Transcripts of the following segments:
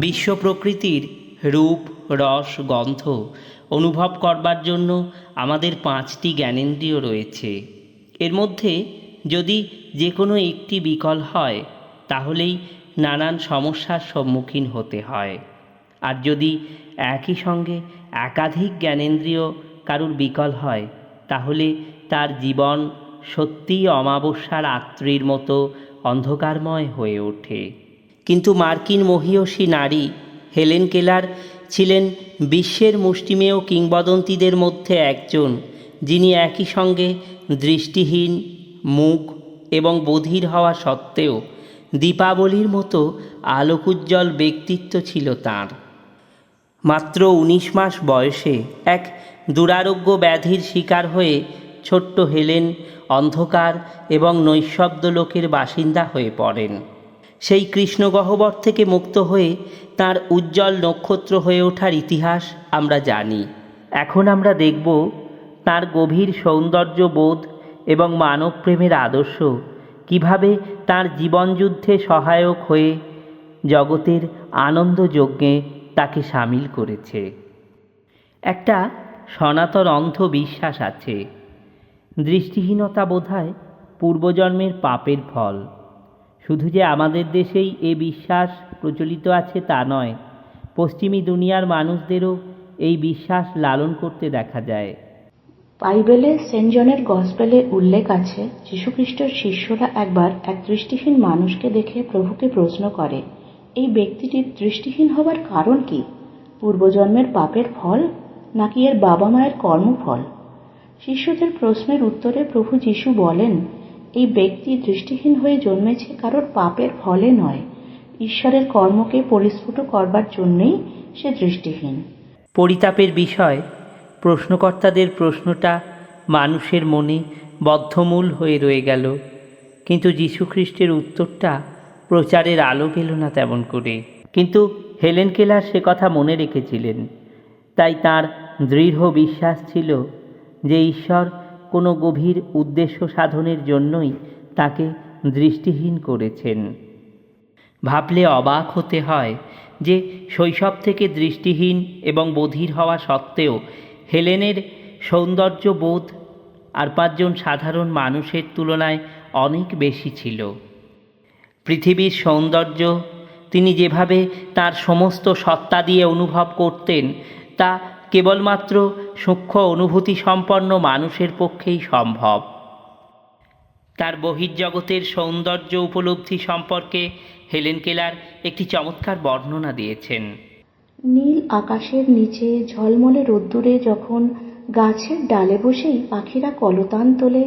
বিশ্ব প্রকৃতির রূপ, রস, গন্ধ অনুভব করবার জন্য আমাদের পাঁচটি জ্ঞানেন্দ্রিয় রয়েছে। এর মধ্যে যদি যে কোনো একটি বিকল হয়, তাহলেই নানান সমস্যার সম্মুখীন হতে হয়। আর যদি একই সঙ্গে একাধিক জ্ঞানেন্দ্রিয় কারুর বিকল হয়, তাহলে তার জীবন সত্যিই অমাবস্যার রাত্রির মতো অন্ধকারময় হয়ে ওঠে। কিন্তু মার্কিন মহীয়সী নারী হেলেন কেলার ছিলেন বিশ্বের মুষ্টিমেয় কিংবদন্তিদের মধ্যে একজন, যিনি একই সঙ্গে দৃষ্টিহীন, মুখ এবং বধির হওয়া সত্ত্বেও দীপাবলির মতো আলোকোজ্জ্বল ব্যক্তিত্ব ছিল তাঁর। মাত্র উনিশ মাস বয়সে এক দুরারোগ্য ব্যাধির শিকার হয়ে ছোট্ট হেলেন অন্ধকার এবং নৈশব্দ লোকের বাসিন্দা হয়ে পড়েন। সেই কৃষ্ণগহ্বর থেকে মুক্ত হয়ে তার উজ্জ্বল নক্ষত্র হয়ে ওঠার ইতিহাস আমরা জানি। এখন আমরা দেখব তার গভীর সৌন্দর্য বোধ এবং মানবপ্রেমের আদর্শ কীভাবে তার জীবনযুদ্ধে সহায়ক হয়ে জগতের আনন্দযজ্ঞে তাকে সামিল করেছে। একটা সনাতন অন্ধ বিশ্বাস আছে। দৃষ্টিহীনতা বোধহয় পূর্বজন্মের পাপের ফল। শুধু যে আমাদের দেশেই এ বিশ্বাস প্রচলিত আছে তা নয়, পশ্চিমী দুনিয়ার মানুষদেরও এই বিশ্বাস লালন করতে দেখা যায়। বাইবেলে সেন্ট জনের গসপেলে উল্লেখ আছে, যীশুখ্রিস্টের শিষ্যরা একবার এক দৃষ্টিহীন মানুষকে দেখে প্রভুকে প্রশ্ন করে, এই ব্যক্তিটির দৃষ্টিহীন হবার কারণ কি? পূর্বজন্মের পাপের ফল নাকি এর বাবা মায়ের কর্মফল? শিষ্যদের প্রশ্নের উত্তরে প্রভু যীশু বলেন এই ব্যক্তি দৃষ্টিহীন হয়ে জন্মেছে কারোর পাপের ফলে নয়। ঈশ্বরের কর্মকে পরিস্ফুট করবার জন্যই সে দৃষ্টিহীন। পরিতাপের বিষয়, প্রশ্নকর্তাদের প্রশ্নটা মানুষের মনে বদ্ধমূল হয়ে রয়ে গেল, কিন্তু যীশুখ্রিস্টের উত্তরটা প্রচারের আলো পেল না তেমন করে। কিন্তু হেলেন কেলার সে কথা মনে রেখেছিলেন, তাই তার দৃঢ় বিশ্বাস ছিল যে ঈশ্বর কোনো গভীর উদ্দেশ্য সাধনের জন্যই তাকে দৃষ্টিহীন করেছেন। ভাবলে অবাক হতে হয় যে শৈশব থেকে দৃষ্টিহীন এবং বধির হওয়া সত্ত্বেও হেলেনের সৌন্দর্য বোধ আর পাঁচজন সাধারণ মানুষের তুলনায় অনেক বেশি ছিল। পৃথিবীর সৌন্দর্য, তিনি যেভাবে তার সমস্ত সত্তা দিয়ে অনুভব করতেন, তা কেবলমাত্র সূক্ষ্ম অনুভূতি সম্পন্ন মানুষের পক্ষেই সম্ভব। তার বহির্জগতের সৌন্দর্য উপলব্ধি সম্পর্কে হেলেন কেলার একটি চমৎকার বর্ণনা দিয়েছেন। নীল আকাশের নিচে ঝলমলে রোদ্দুরে যখন গাছের ডালে বসেই পাখিরা কলতান তোলে,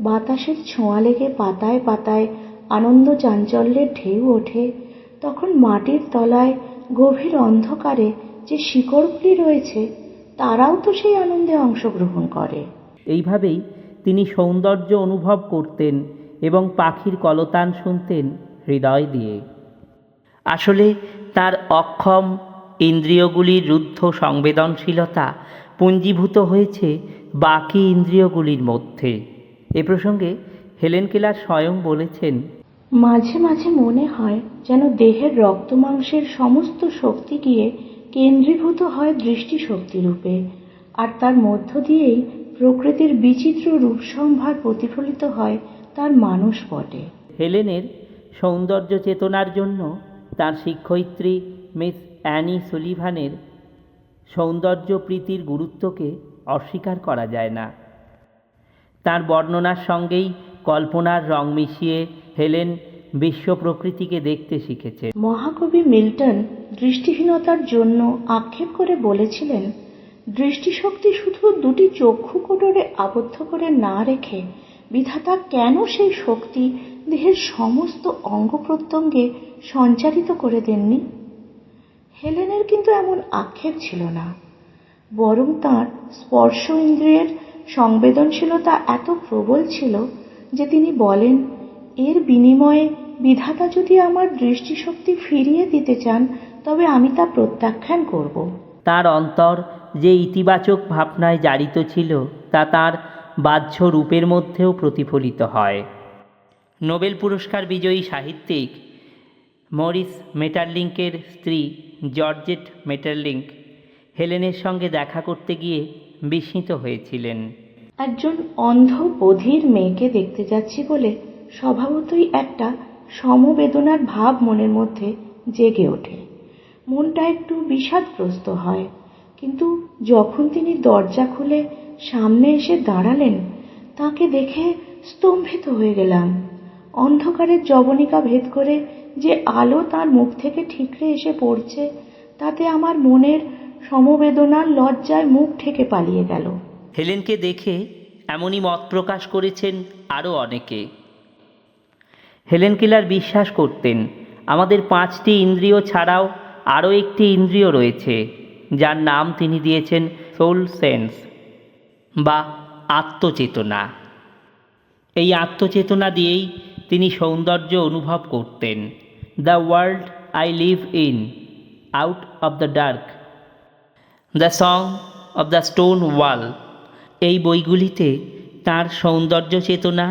বাতাসের ছোঁয়া লেগে পাতায় পাতায় আনন্দ চাঞ্চল্যের ঢেউ ওঠে, তখন মাটির তলায় গভীর অন্ধকারে যে শিকড়গুলি রয়েছে তারাও তো সেই আনন্দে অংশগ্রহণ করে। এইভাবেই তিনি সৌন্দর্য অনুভব করতেন এবং পাখির কলতান শুনতেন হৃদয় দিয়ে। আসলে তার অক্ষম ইন্দ্রিয়গুলির রুদ্ধ সংবেদনশীলতা পুঞ্জীভূত হয়েছে বাকি ইন্দ্রিয়গুলির মধ্যে। এ প্রসঙ্গে হেলেন কেলার স্বয়ং বলেছেন মাঝে মাঝে মনে হয় যেন দেহের রক্ত মাংসের সমস্ত শক্তি গিয়ে কেন্দ্রীভূত হয় দৃষ্টিশক্তি রূপে, আর তার মধ্য দিয়েই প্রকৃতির বিচিত্র রূপসম্ভার প্রতিফলিত হয় তার মানুষ পটে হেলেনের সৌন্দর্য চেতনার জন্য তার শিক্ষয়িত্রী মিস অ্যানি সুলিভানের সৌন্দর্য প্রীতির গুরুত্বকে অস্বীকার করা যায় না। তার বর্ণনার সঙ্গেই কল্পনার রং মিশিয়ে হেলেন বিশ্ব প্রকৃতিকে দেখতে শিখেছে। মহাকবি মিল্টন দৃষ্টিহীনতার জন্য আক্ষেপ করে বলেছিলেন, দৃষ্টিশক্তি শুধু দুটি চক্ষু কোটরে আবদ্ধ করে না রেখে বিধাতা কেন সেই শক্তি দেহের সমস্ত অঙ্গ প্রত্যঙ্গে সঞ্চারিত করে দেননি? হেলেনের কিন্তু এমন আক্ষেপ ছিল না, বরং তাঁর স্পর্শ ইন্দ্রিয়ের সংবেদনশীলতা এত প্রবল ছিল যে তিনি বলেন এর বিনিময়ে বিধাতা যদি আমার দৃষ্টিশক্তি ফিরিয়ে দিতে চান তবে আমি তা প্রত্যাখ্যান করব। তার অন্তর যে ইতিবাচক ভাবনায় জারিত ছিল তা তার বাহ্য রূপের মধ্যেও প্রতিফলিত হয়। নোবেল পুরস্কার বিজয়ী সাহিত্যিক মরিস মেটারলিঙ্কের স্ত্রী জর্জেট মেটারলিঙ্ক হেলেনের সঙ্গে দেখা করতে গিয়ে বিস্মিত হয়েছিলেন। একজন অন্ধ বধির মেয়েকে দেখতে যাচ্ছি বলে স্বভাবতই একটা সমবেদনার ভাব মনের মধ্যে জেগে ওঠে। মনটা একটু বিষাদগ্রস্ত হয়, কিন্তু যখন তিনি দরজা খুলে সামনে এসে দাঁড়ালেন, তাকে দেখে স্তম্ভিত হয়ে গেলাম। অন্ধকারের জবনিকা ভেদ করে যে আলো তার মুখ থেকে ঠিকরে এসে পড়ছে, তাতে আমার মনের সমবেদনার লজ্জায় মুখ ঠেকে পালিয়ে গেল। হেলেনকে দেখে এমনই মত প্রকাশ করেছেন আরও অনেকে। হেলেন কেলার বিশ্বাস করতেন। আমাদের পাঁচটি ইন্দ্রিয় ছাড়াও আরও একটি ইন্দ্রিয় রয়েছে, যার নাম তিনি দিয়েছেন সোল সেন্স বা আত্মচেতনা। এই আত্মচেতনা দিয়েই তিনি সৌন্দর্য অনুভব করতেন। The world I live in, out of the dark, the song of the stone wall এই বইগুলিতে তার সৌন্দর্য চেতনা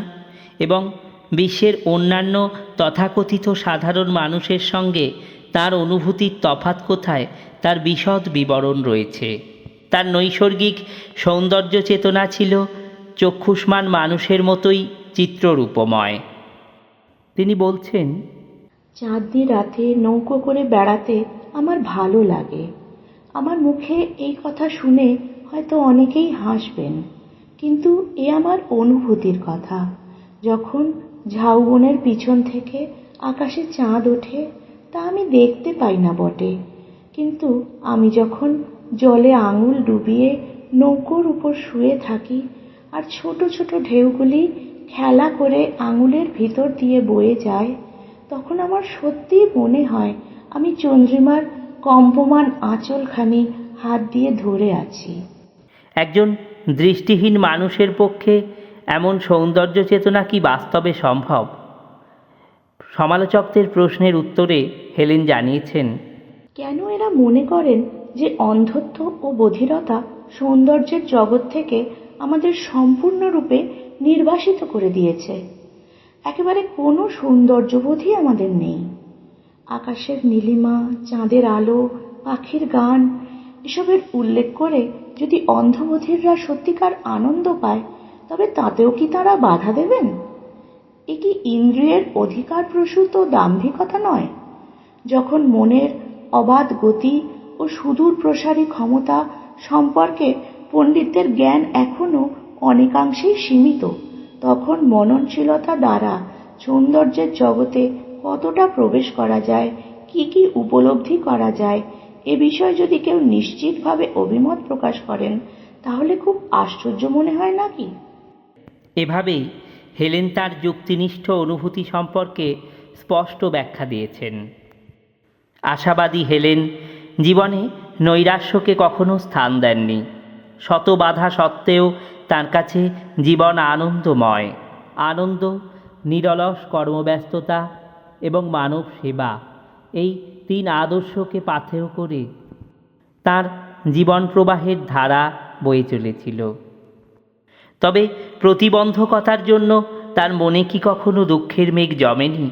এবং বিশ্বের অন্যান্য তথাকথিত সাধারণ মানুষের সঙ্গে তার অনুভূতির তফাৎ কোথায় তার বিশদ বিবরণ রয়েছে। তার নৈসর্গিক সৌন্দর্য চেতনা ছিল চক্ষুষ্মান মানুষের মতোই চিত্ররূপময়। তিনি বলছেন, চাঁদনি রাতে নৌকো করে বেড়াতে আমার ভালো লাগে। আমার মুখে এই কথা শুনে হয়তো অনেকেই হাসবেন, কিন্তু এ আমার অনুভূতির কথা। যখন ঝাউবনের পিছন থেকে আকাশে চাঁদ ওঠে, তা আমি দেখতে পাই না বটে। কিন্তু আমি যখন জলে আঙুল ডুবিয়ে নৌকোর উপর শুয়ে থাকি আর ছোট ছোট ঢেউগুলি খেলা করে আঙুলের ভিতর দিয়ে বয়ে যায়, তখন আমার সত্যিই মনে হয় আমি চন্দ্রিমার কম্পমান আঁচলখানি হাত দিয়ে ধরে আছি। একজন দৃষ্টিহীন মানুষের পক্ষে এমন সৌন্দর্য চেতনা কি বাস্তবে সম্ভব? সমালোচকদের প্রশ্নের উত্তরে হেলেন জানিয়েছেন, কেন এরা মনে করেন যে অন্ধত্ব ও বধিরতা সৌন্দর্যের জগৎ থেকে আমাদের সম্পূর্ণরূপে নির্বাসিত করে দিয়েছে। একেবারে কোনো সৌন্দর্যবোধই আমাদের নেই। আকাশের নীলিমা, চাঁদের আলো, পাখির গান, এসবের উল্লেখ করে যদি অন্ধবধিররা সত্যিকার আনন্দ পায় তবে তাতেও কি তারা বাধা দেবেন? এ কি ইন্দ্রিয়ের অধিকার প্রসূত দাম্ভিকতা নয়? যখন মনের অবাধ গতি ও সুদূর প্রসারী ক্ষমতা সম্পর্কে পণ্ডিতদের জ্ঞান এখনও অনেকাংশেই সীমিত, তখন মননশীলতা দ্বারা সৌন্দর্যের জগতে কতটা প্রবেশ করা যায়, কি কি উপলব্ধি করা যায়, এ বিষয়ে যদি কেউ নিশ্চিতভাবে অভিমত প্রকাশ করেন, তাহলে খুব আশ্চর্য মনে হয় নাকি এভাবেই হেলেন তার যুক্তিনিষ্ঠ অনুভূতি সম্পর্কে স্পষ্ট ব্যাখ্যা দিয়েছেন। আশাবাদী হেলেন জীবনে নৈরাশ্যকে কখনো স্থান দেননি। শত বাধা সত্ত্বেও তার কাছে জীবন আনন্দময়, আনন্দ, নিরলস কর্মব্যস্ততা এবং মানব সেবা এই তিন আদর্শকে পাথেয় করে তার জীবন প্রবাহের ধারা বয়ে চলেছিল। তবে প্রতিবন্ধকতার জন্য তার মনে কি কখনো দুঃখের মেঘ জমেনি?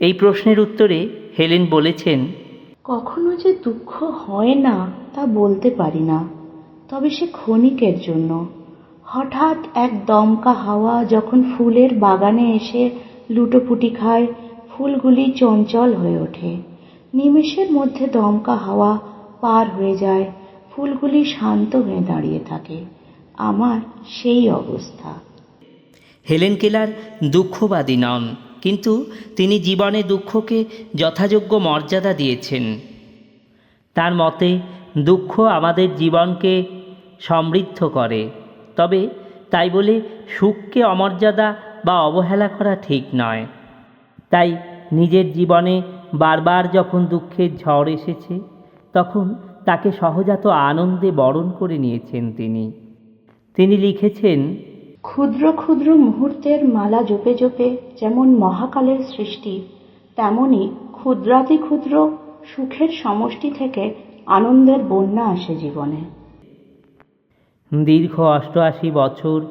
এই প্রশ্নের উত্তরে হেলেন বলেছেন, কখনো যে দুঃখ হয় না তা বলতে পারি না, তবে সে ক্ষণিকের জন্য। হঠাৎ এক দমকা হাওয়া যখন ফুলের বাগানে এসে লুটোপুটি খায়, ফুলগুলি চঞ্চল হয়ে ওঠে। নিমেষের মধ্যে দমকা হাওয়া পার হয়ে যায়, ফুলগুলি শান্ত হয়ে দাঁড়িয়ে থাকে। আমার সেই অবস্থা। হেলেন কেলার দুঃখবাদী নন কিন্তু তিনি জীবনে দুঃখকে যথাযোগ্য মর্যাদা দিয়েছেন। তার মতে, দুঃখ আমাদের জীবনকে সমৃদ্ধ করে, তবে তাই বলে সুখকে অমর্যাদা বা অবহেলা করা ঠিক নয়। তাই নিজের জীবনে বারবার যখন দুঃখের ঝড় এসেছে, তখন তাকে সহজাত আনন্দে বরণ করে নিয়েছেন তিনি। তিনি লিখেছেন ক্ষুদ্র ক্ষুদ্র মুহূর্তের মালা জপে জপে যেমন মহাকালের সৃষ্টি তেমনি ক্ষুদ্রাতি ক্ষুদ্র সুখের সমষ্টি থেকে আনন্দের বন্যা আসে জীবনে। দীর্ঘ অষ্টআশি বছর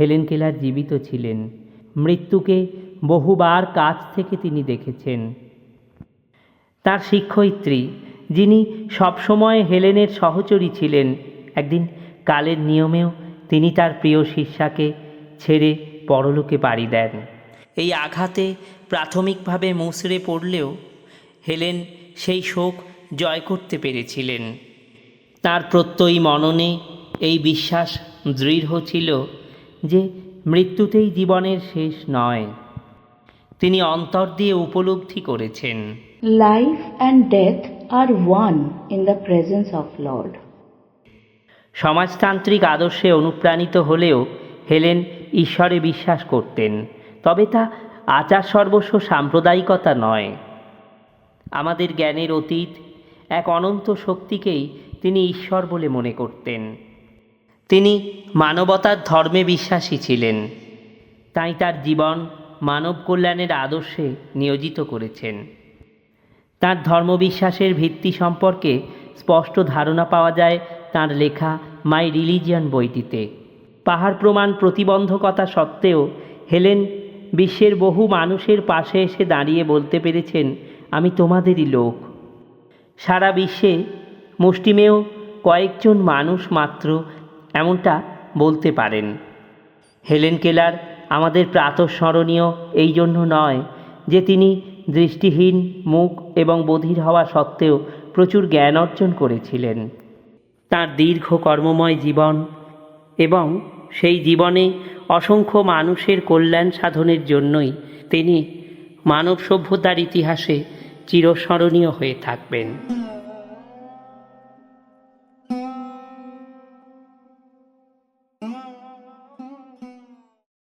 হেলেন কেলার জীবিত ছিলেন। মৃত্যুকে বহুবার কাছ থেকে তিনি দেখেছেন। তার শিক্ষয়িত্রী যিনি সবসময় হেলেনের সহচরী ছিলেন একদিন কালের নিয়মেও তিনি তার প্রিয় শিষ্যাকে ছেড়ে পরলোকে পাড়ি দেন। এই আঘাতে প্রাথমিকভাবে মুচড়ে পড়লেও হেলেন সেই শোক জয় করতে পেরেছিলেন। তার প্রত্যয়ী মননে এই বিশ্বাস দৃঢ় ছিল যে মৃত্যুতেই জীবনের শেষ নয়। তিনি অন্তর দিয়ে উপলব্ধি করেছেন। Life and death R one in the presence of Lord সমাজতান্ত্রিক আদর্শে অনুপ্রাণিত হলেও হেলেন ঈশ্বরে বিশ্বাস করতেন। তবে তা আচার সর্বস্ব সাম্প্রদায়িকতা নয়। আমাদের জ্ঞানের অতীত এক অনন্ত শক্তিকেই তিনি ঈশ্বর বলে মনে করতেন। তিনি মানবতার ধর্মে বিশ্বাসী ছিলেন। তাই তার জীবন মানব কল্যাণের আদর্শে নিয়োজিত করেছেন। তার ধর্মবিশ্বাসের ভিত্তি সম্পর্কে স্পষ্ট ধারণা পাওয়া যায় তার লেখা মাই রিলিজিয়ান বইটিতে। পাহাড় প্রমাণ প্রতিবন্ধকতা সত্ত্বেও হেলেন বিশ্বের বহু মানুষের পাশে এসে দাঁড়িয়ে বলতে পেরেছেন, আমি তোমাদেরই লোক। সারা বিশ্বে মুষ্টিমেয় কয়েকজন মানুষ মাত্র এমনটা বলতে পারেন। হেলেন কেলার আমাদের প্রাতঃস্মরণীয় এই জন্য নয় যে তিনি দৃষ্টিহীন, মুখ এবং বধির হওয়া সত্ত্বেও প্রচুর জ্ঞান অর্জন করেছিলেন। তার দীর্ঘ কর্মময় জীবন এবং সেই জীবনে অসংখ্য মানুষের কল্যাণ সাধনের জন্যই তিনি মানব সভ্যতার ইতিহাসে চিরস্মরণীয় হয়ে থাকবেন।